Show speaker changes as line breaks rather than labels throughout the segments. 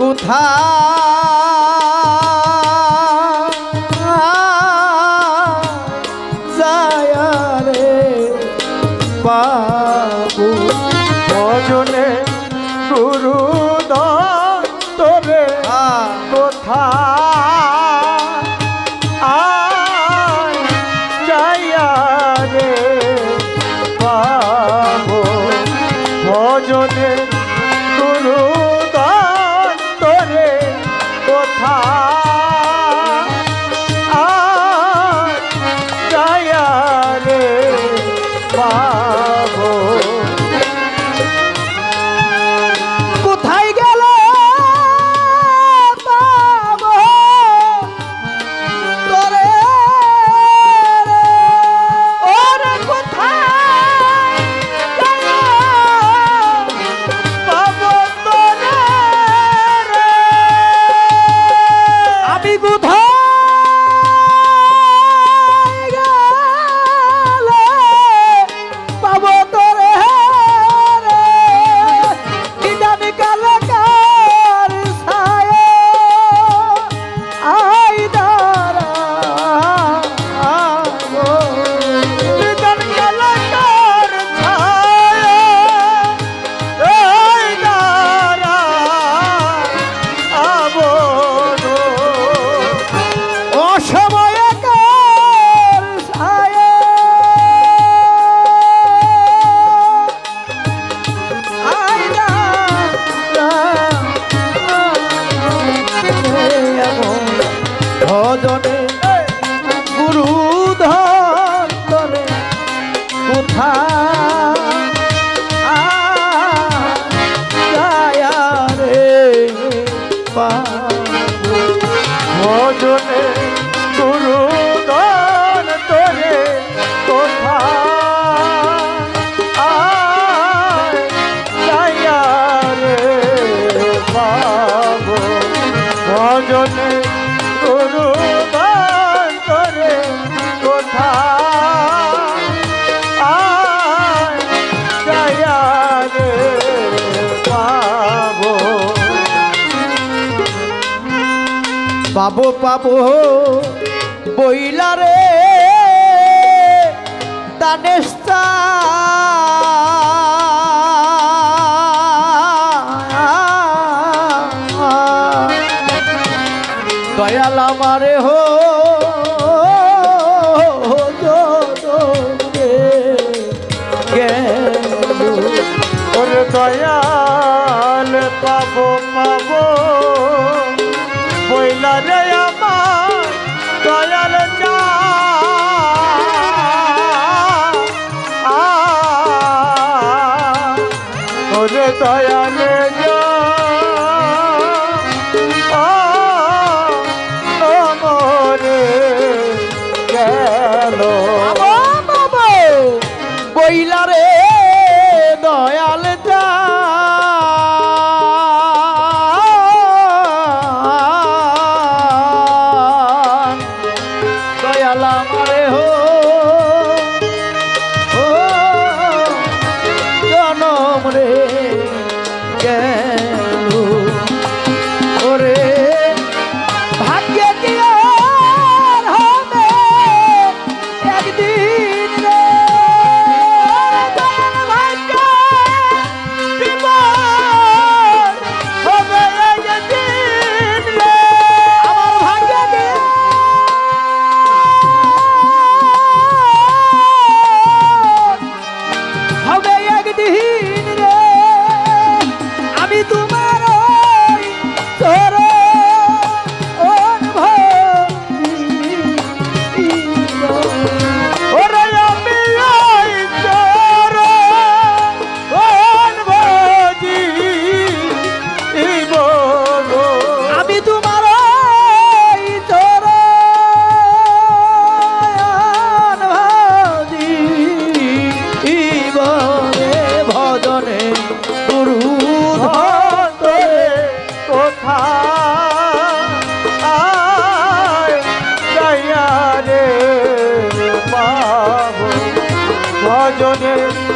কোথায়?
পাবো পাবো।
বইলারে দানেস্তা
ওরে দয়াল গেল কোথা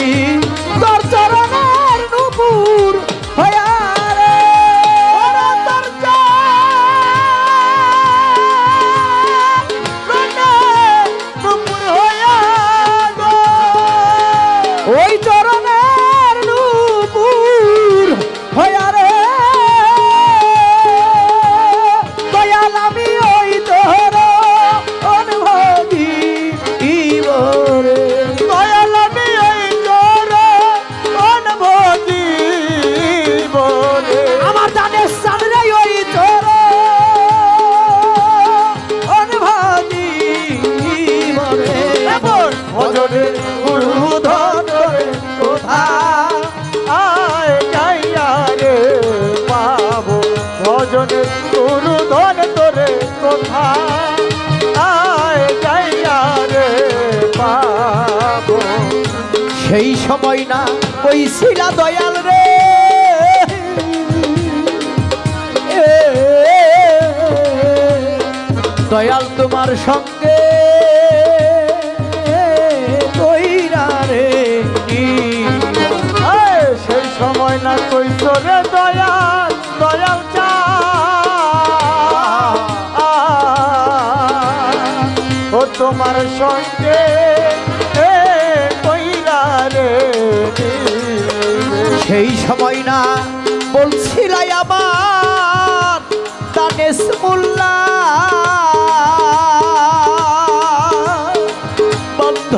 রে
সেই সময় না ওই শিলা দয়াল রে। দয়াল তোমার সঙ্গে রে
সেই সময় না কইস রে দয়াল দয়াল চা। ও তোমার সঙ্গে
সেই সময় না বলছিলাই আমার দানেশ মোল্লা। বন্ধ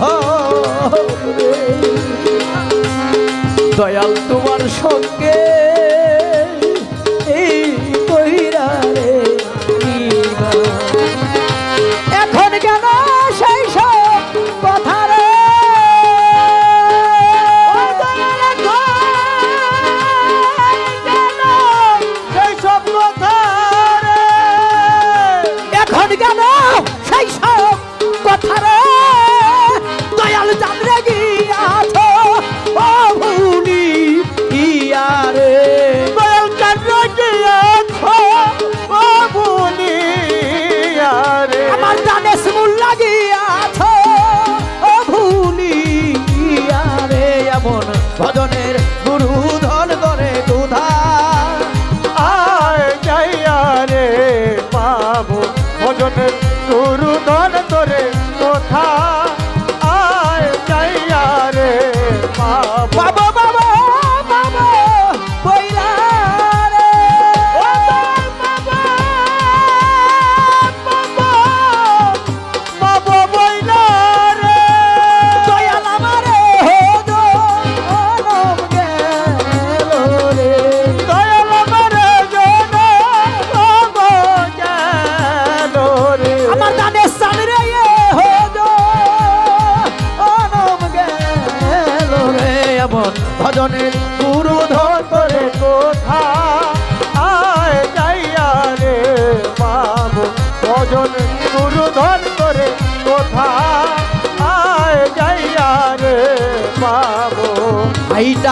দয়াল তোমার সঙ্গে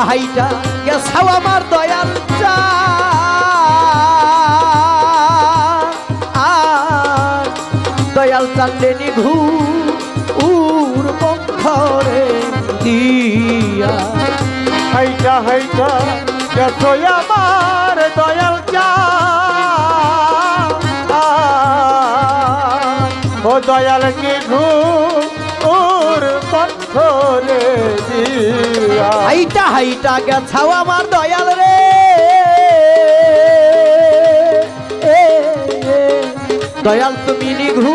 হাইটা হাইটা গেছাও আমার দয়াল চা। দয়াল চান্দেনি ঘু উর বন্ধরে দিয়া।
হাইটা হাইটা গেছো আমার
হাইটা হাইটা গেছাও আমার দয়াল রে। দয়াল তুমি নিঘু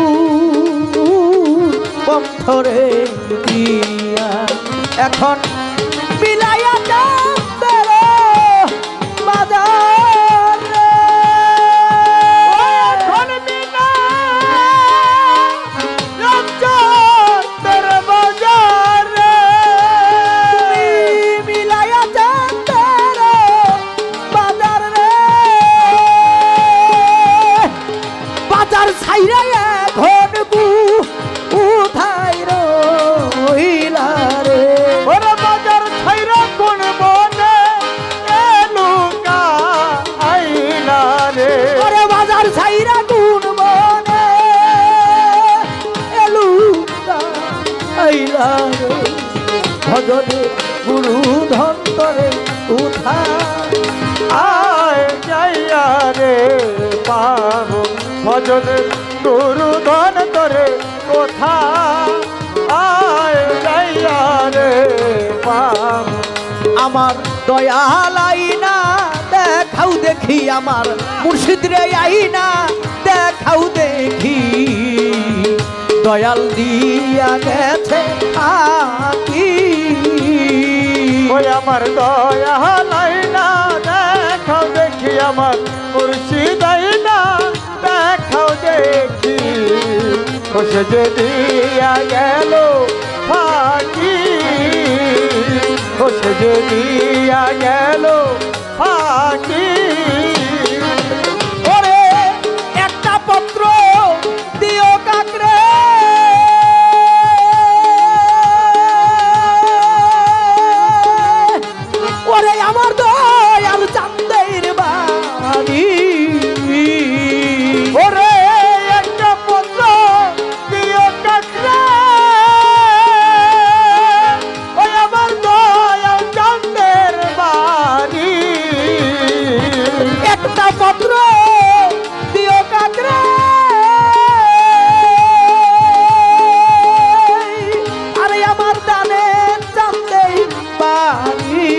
পথরে এখন ভজনে গুরু ধন্তরে উঠা
আয় যাইয়া রে পাবো ভজনে গুরু ধন কোথা আয় যাইয়া রে পাবো
আমার দয়াল আইনা দেখাও দেখি আমার মুর্শিদ রে আইনা, দেখাও দেখি। দয়াল দিয়া গেছে আকি।
ওই আমার দয়া নাই না দেখাও দেখি আমার মুর্শি দাই না দেখাও দেখি। খুশে যে দিয়া গেল ফাঁকি খুশে যে দিয়া গেল
একটা পত্র দিও কাকরে। আরে আমার দানে চান্দে বাড়ি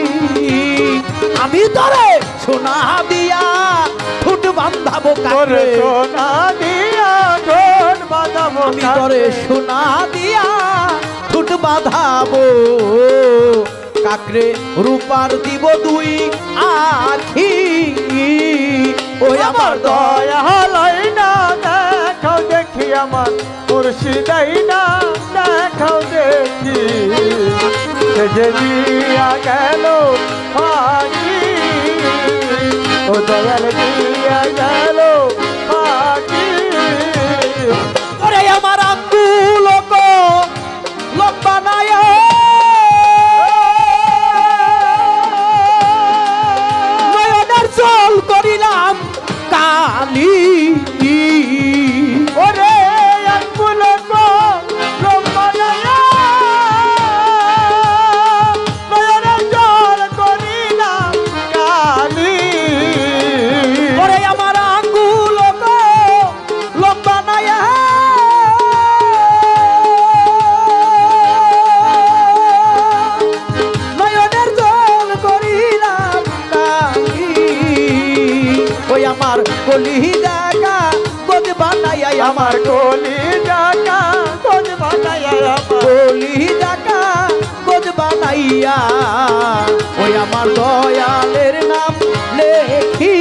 আমি তোরে সোনা দিয়া ঠুট বান্ধাবো কাকরে।
সোনা দিয়া ঢোল বাজাবো
আমি তোরে সোনা দিয়া ঠুট বাঁধাবো কাকরে। রূপার দিব দুই আখি। ওই আমার দয়া
হলই না, দেখাও দেখি আমার মুর্শিদাই না, দেখাও দেখি। যে দিয়া গেল ও দয়াল দিয়া গেল
কলি
ডাকা বানায়া আমার।
কলি জাগা গদ বানাইয়া। ওই আমার দয়ালের নাম লেখি।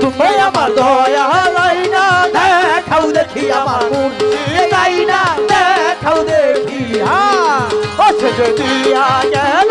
তুমি আমার দয়া লাইনা দেখাও দেখি আমার মুর্শিদ লাইনা দেখাও দেখি। হ্যাঁ
দিয়া গেল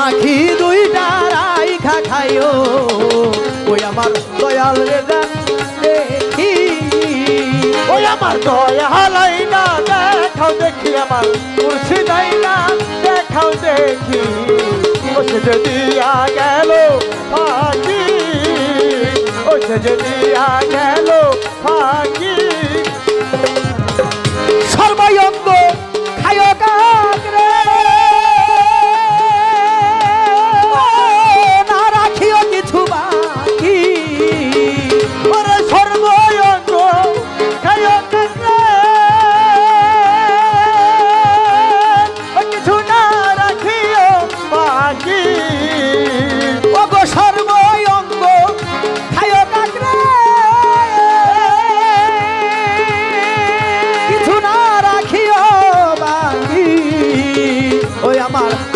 আখি দুইটা রাইখা খাইও। ওই আমার দয়াল রে দেখি।
ওই আমার দয়া হালাই না দেখাও দেখি আমার মুর্শিদাই না দেখাও দেখি। ও সে যে দিয়া গেল ফাঁকি ও সে যে দিয়া গেল ফাঁকি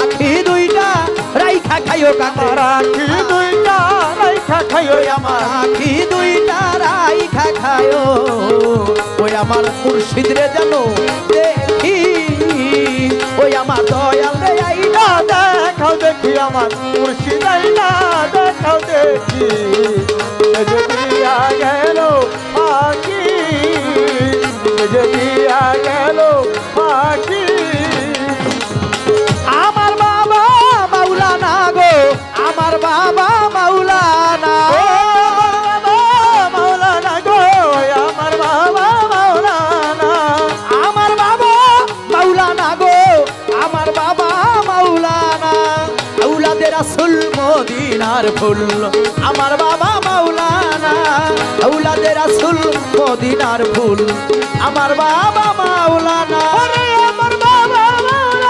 আখি দুইটা রাইখা খাইও কাকরে
রাখি দুইটা রাইখা খাইও
আমার আখি দুইটা রাইখা খায়ো ওই আমার মুর্শিদরে জানো দেখি ওই আমার দয়াল রে আইনা
দেখাও দেখি আমার মুর্শিদাই না দেখাও দেখি। দিয়া গেল যে দিয়া গেল ফাঁকি
মদিনার ফুল আমার বাবা মাওলানা আউলাদের আসুল মদিনার ফুল। আমার বাবা মাওলানা